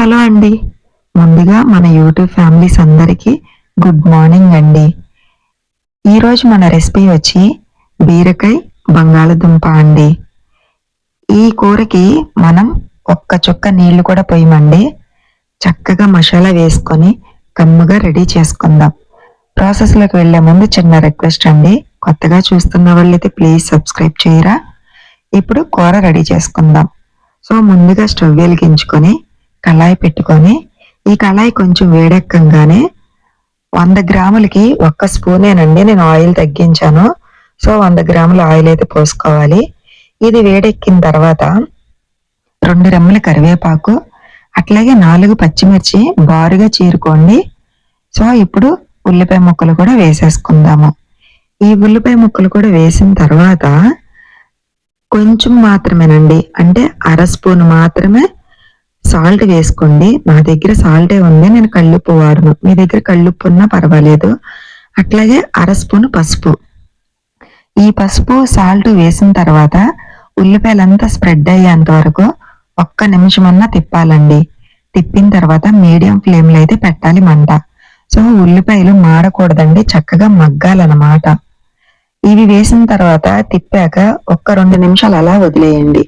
Hello అండి. ముందుగా మన యూట్యూబ్ ఫ్యామిలీస్ అందరికీ గుడ్ మార్నింగ్ అండి. ఈరోజు మన రెసిపీ వచ్చి బీరకాయ బంగాళదుంప అండి. ఈ కూరకి మనం ఒక్క చుక్క నీళ్ళు కూడా పోయమండి. చక్కగా మసాలా వేసుకొని కమ్ముగా రెడీ చేసుకుందాం. ప్రాసెస్లోకి వెళ్ళే ముందు చిన్న రిక్వెస్ట్ అండి. కొత్తగా చూస్తున్న వాళ్ళైతే ప్లీజ్ సబ్స్క్రైబ్ చేయరా. ఇప్పుడు కూర రెడీ చేసుకుందాం. సో ముందుగా స్టవ్ వెలిగించుకొని కళాయి పెట్టుకొని ఈ కళాయి కొంచెం వేడెక్కగానే వంద గ్రాములకి ఒక్క స్పూనేనండి. నేను ఆయిల్ తగ్గించాను. సో వంద గ్రాముల ఆయిల్ అయితే పోసుకోవాలి. ఇది వేడెక్కిన తర్వాత రెండు రెమ్మల కరివేపాకు అట్లాగే నాలుగు పచ్చిమిర్చి బారుగా చీరుకోండి. సో ఇప్పుడు ఉల్లిపాయ ముక్కలు కూడా వేసేసుకుందాము. ఈ ఉల్లిపాయ ముక్కలు కూడా వేసిన తర్వాత కొంచెం మాత్రమేనండి. అంటే అర స్పూన్ మాత్రమే సాల్ట్ వేసుకోండి. నా దగ్గర సాల్టే ఉంది. నేను కళ్ళుప్పు వాడను. మీ దగ్గర కళ్ళుప్పు ఉన్నా పర్వాలేదు. అట్లాగే అర స్పూన్ పసుపు. ఈ పసుపు సాల్ట్ వేసిన తర్వాత ఉల్లిపాయలంతా స్ప్రెడ్ అయ్యేంత వరకు ఒక్క నిమిషమన్నా తిప్పాలండి. తిప్పిన తర్వాత మీడియం ఫ్లేమ్లో అయితే పెట్టాలి మంట. సో ఉల్లిపాయలు మాడకూడదండి. చక్కగా మగ్గాలన్నమాట. ఇవి వేసిన తర్వాత తిప్పాక ఒక్క రెండు నిమిషాలు అలా వదిలేయండి.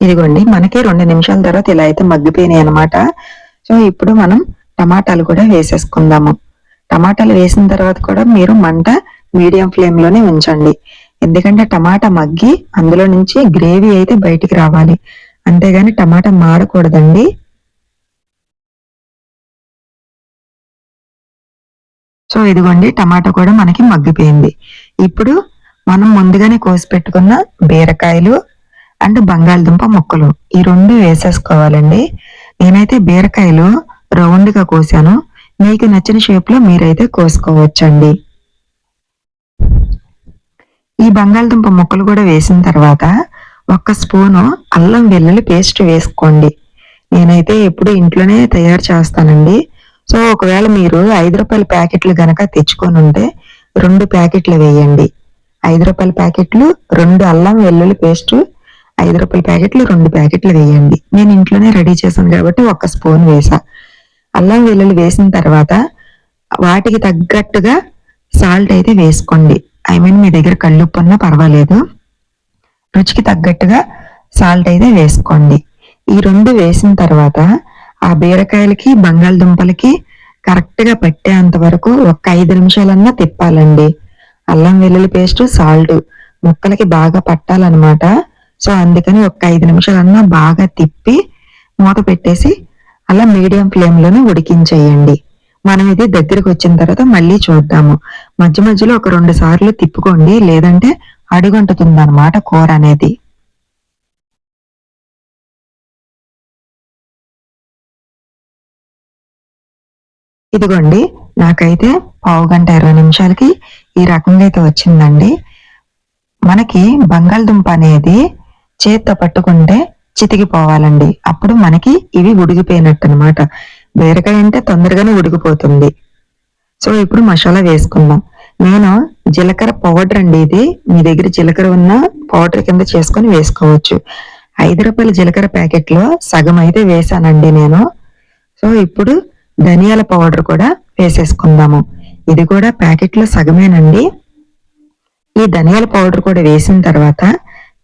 ఇదిగోండి మనకి రెండు నిమిషాల తర్వాత ఇలా అయితే మగ్గిపోయినాయి అనమాట సో ఇప్పుడు మనం టమాటాలు కూడా వేసేసుకుందాము. టమాటాలు వేసిన తర్వాత కూడా మీరు మంట మీడియం ఫ్లేమ్లోనే ఉంచండి. ఎందుకంటే టమాటా మగ్గి అందులో నుంచి గ్రేవీ అయితే బయటికి రావాలి. అంతేగాని టమాటా మాడకూడదండి. సో ఇదిగోండి టమాటా కూడా మనకి మగ్గిపోయింది. ఇప్పుడు మనం ముందుగానే కోసి పెట్టుకున్న బీరకాయలు అండ్ బంగాళదుంప ముక్కలు. ఈ రెండు వేసేసుకోవాలండి. నేనైతే బీరకాయలు రౌండ్గా కోసాను. మీకు నచ్చిన షేప్లో మీరైతే కోసుకోవచ్చండి. ఈ బంగాళదుంప ముక్కలు కూడా వేసిన తర్వాత ఒక్క స్పూను అల్లం వెల్లుల్లి పేస్ట్ వేసుకోండి. నేనైతే ఎప్పుడు ఇంట్లోనే తయారు చేస్తానండి. సో ఒకవేళ మీరు ఐదు రూపాయల ప్యాకెట్లు గనక తెచ్చుకొని ఉంటే రెండు ప్యాకెట్లు వేయండి. ఐదు రూపాయల ప్యాకెట్లు రెండు అల్లం వెల్లుల్లి పేస్ట్ ఐదు రూపాయల ప్యాకెట్లు రెండు ప్యాకెట్లు వేయండి. నేను ఇంట్లోనే రెడీ చేశాను కాబట్టి ఒక స్పూన్ వేసా అల్లం వెల్లుల్లి వేసిన తర్వాత వాటికి తగ్గట్టుగా సాల్ట్ అయితే వేసుకోండి. ఐ మీన్ మీ దగ్గర కళ్ళుప్పు ఉన్నా పర్వాలేదు. రుచికి తగ్గట్టుగా సాల్ట్ అయితే వేసుకోండి. ఈ రెండు వేసిన తర్వాత ఆ బీరకాయలకి బంగాళదుంపలకి కరెక్ట్గా పట్టేంత వరకు ఒక ఐదు నిమిషాలన్నా తిప్పాలండి. అల్లం వెల్లుల్లి పేస్ట్ సాల్ట్. ముక్కలకి బాగా పట్టాలన్నమాట. సో అందుకని ఒక ఐదు నిమిషాలన్నా బాగా తిప్పి మూత పెట్టేసి అలా మీడియం ఫ్లేమ్లోనే ఉడికించేయండి. మనం ఇది దగ్గరికి వచ్చిన తర్వాత మళ్ళీ చూద్దాము. మధ్య మధ్యలో ఒక రెండు సార్లు తిప్పుకోండి. లేదంటే అడుగంటుతుంది అనమాట కూర అనేది. ఇదిగోండి నాకైతే పావు గంట ఇరవై నిమిషాలకి ఈ రకంగా అయితే వచ్చిందండి. మనకి బంగాళదుంప అనేది చేత్తో పట్టుకుంటే చితికిపోవాలండి. అప్పుడు మనకి ఇవి ఉడికిపోయినట్టు అనమాట బీరకాయ అంటే తొందరగానే ఉడికిపోతుంది. సో ఇప్పుడు మసాలా వేసుకుందాం. నేను జీలకర్ర పౌడర్ అండి ఇది. మీ దగ్గర జీలకర్ర ఉన్న పౌడర్ కింద చేసుకొని వేసుకోవచ్చు. ఐదు రూపాయల జీలకర్ర ప్యాకెట్లో సగం అయితే వేసానండి నేను. సో ఇప్పుడు ధనియాల పౌడర్ కూడా వేసేసుకుందాము. ఇది కూడా ప్యాకెట్లో సగమేనండి. ఈ ధనియాల పౌడర్ కూడా వేసిన తర్వాత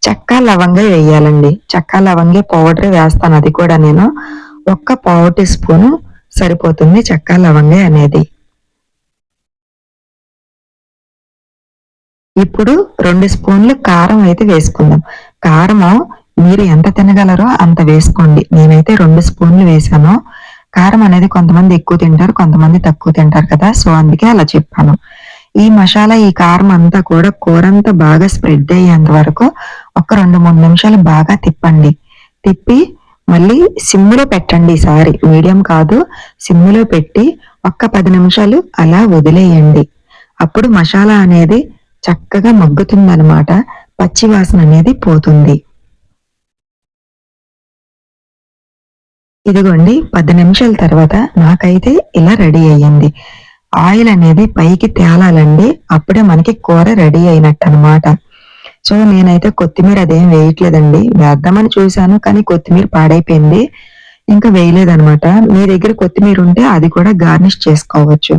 చెక్క లవంగ వేయాలండి. చెక్క లవంగే పౌడర్ వేస్తాను అది కూడా నేను. ఒక్క పావు టీ స్పూను సరిపోతుంది చెక్క లవంగా అనేది. ఇప్పుడు రెండు స్పూన్లు కారం అయితే వేసుకుందాం. కారము మీరు ఎంత తినగలరో అంత వేసుకోండి. నేనైతే రెండు స్పూన్లు వేసాను. కారం అనేది కొంతమంది ఎక్కువ తింటారు కొంతమంది తక్కువ తింటారు కదా సో అందుకే అలా చెప్పాను. ఈ మసాలా ఈ కారం అంతా కూడా కూర అంతా బాగా స్ప్రెడ్ అయ్యేంత వరకు ఒక రెండు మూడు నిమిషాలు బాగా తిప్పండి. తిప్పి మళ్ళీ సిమ్లో పెట్టండి ఈసారి. మీడియం కాదు సిమ్లో పెట్టి ఒక్క పది నిమిషాలు అలా వదిలేయండి. అప్పుడు మసాలా అనేది చక్కగా మగ్గుతుందనమాట పచ్చి వాసన అనేది పోతుంది. ఇదిగోండి పది నిమిషాల తర్వాత నాకైతే ఇలా రెడీ అయ్యింది. ఆయిల్ అనేది పైకి తేలాలండి. అప్పుడే మనకి కూర రెడీ అయినట్టు అనమాట సో నేనైతే కొత్తిమీర అదేం వేయట్లేదండి. వేద్దామని చూశాను కానీ కొత్తిమీర పాడైపోయింది. ఇంకా వేయలేదనమాట మీ దగ్గర కొత్తిమీర ఉంటే అది కూడా గార్నిష్ చేసుకోవచ్చు.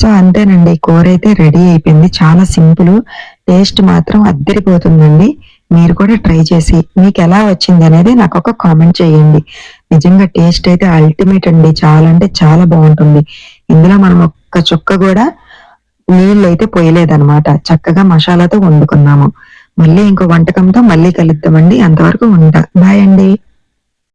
సో అంతేనండి కూర అయితే రెడీ అయిపోయింది. చాలా సింపుల్ టేస్ట్ మాత్రం అద్దరిపోతుందండి. మీరు కూడా ట్రై చేసి మీకు ఎలా వచ్చింది అనేది నాకు ఒక కామెంట్ చేయండి. నిజంగా టేస్ట్ అయితే అల్టిమేట్ అండి. చాలా అంటే చాలా బాగుంటుంది. ఇందులో మనం ఒక్క చుక్క కూడా నీళ్ళు అయితే పోయలేదనమాట చక్కగా మసాలాతో వండుకున్నాము. మళ్ళీ ఇంకో వంటకంతో మళ్ళీ కలుద్దామండి. అంతవరకు ఉంటా. బాయ్ అండి.